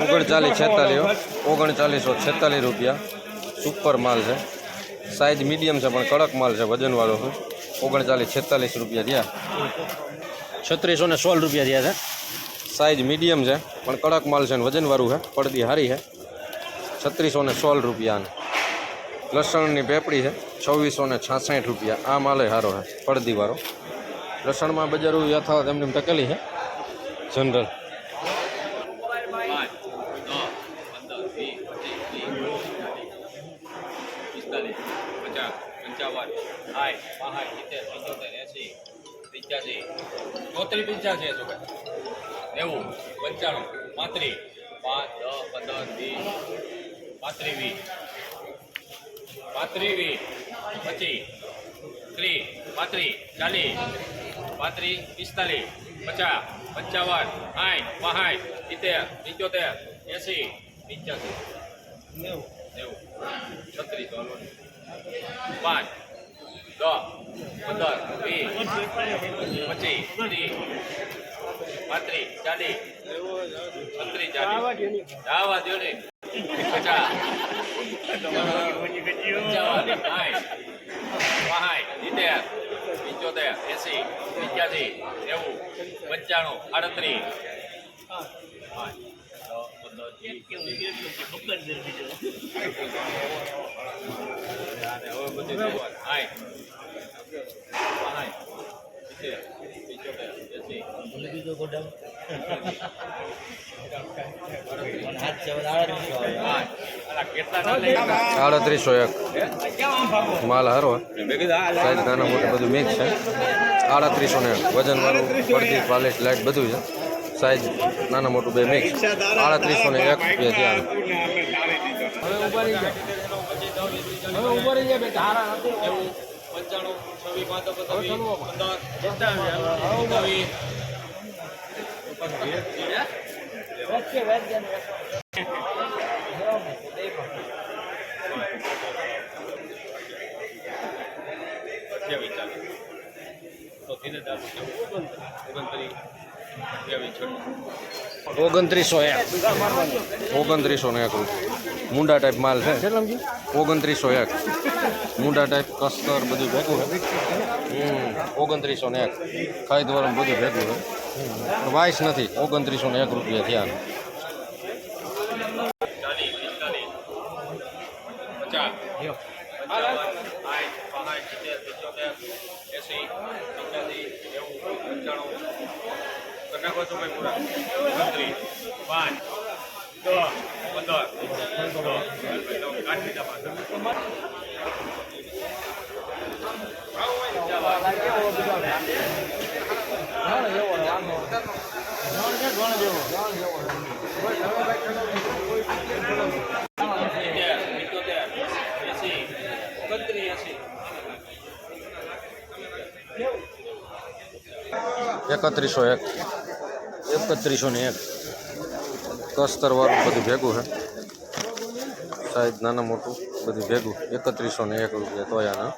ઓગણચાલીસ છેતાલીસ ઓગણચાલીસો છેતાલીસ રૂપિયા. સુપર માલ છે. સાઈઝ મીડિયમ છે, પણ કડક માલ છે, વજનવાળો છે. ઓગણચાલીસ છેતાલીસ રૂપિયા થયા. છત્રીસો ને સોળ રૂપિયા થયા છે. સાઈઝ મીડિયમ છે, પણ કડક માલ છે વજનવાળું છે. પડદી સારી છે. છત્રીસો ને સોળ રૂપિયા લસણની પેપડી છે, છવ્વીસો ને છાસઠ રૂપિયા. આ માલે સારો છે, પડદીવાળો. લસણમાં બજારું યથાવત એમને એમ ટકેલી છે. જનરલ. પિસ્તાલીસ પચાસ, પંચાવન સાઠ પાંસઠ સિત્તેર પંચોતેર એંસી પંચ્યાસી, ચોત્રીસ પંચ્યાસી શું કહે? નેવું, પંચાણું, પાંત્રીસ, પાંચ, દસ, પંદર, વીસ, પાંત્રીસ વીસ પાંત્રીસ વીસ પચીસ, ત્રીસ, પાંત્રીસ, ચાલીસ, પાંત્રીસ, પિસ્તાલીસ, પચાસ, પંચાવન સાઠ પાંસઠ સિત્તેર, પંચોતેર એંસી પંચ્યાસી. નેવું. છત્રીસ પાંચ દસ પંદર વીસ પચીસ ત્રીસ પાંત્રીસ ચાલીસ છત્રીસ ચાલીસ. દાવા દો ને પચાસ. સિત્તેર પંચોતેર એસી પંચ્યાસી નેવું પંચાણું આડત્રીસ. પાંચ. આડત્રીસો એક. માલ હારો સાઈઝ નાના મોટું બધું મિક્સ છે. આડત્રીસો ને વજન વાળું પડતી પાલેટ લાઇટ બધું છે. સાઈઝ નાના મોટું બે મિક્સ આડત્રીસો ને એક રૂપિયા ચાલીસ. તો ધીરે ધારો. ઓગણત્રીસ. ઓગણત્રીસો એક ઓગણત્રીસો ને એક રૂપિયા. મુંડા ટાઈપ માલ છે. ઓગણત્રીસો એક. મુંડા ટાઈપ કસ્તર બધું ભેગું છે. હમ ઓગણત્રીસો ને એક. ખાઈ દ્વારા બધું ભેગું છે. પણ વાઇસ નથી. ઓગણત્રીસો ને એક રૂપિયા થયા એંસી, પંચ્યાસી, નેવું, પંચાણું. નાખો છો ભાઈ પૂરા. ઓગણત્રીસ, પાંચ, દસ, પંદર, કાઢી દીધા પાછા. એકત્રીસો એક એકત્રીસો ને એક. કસ્તર વાળું બધું ભેગું છે સાઈઝ નાના મોટું બધું ભેગું. એકત્રીસો ને એક રૂપિયા તોયાના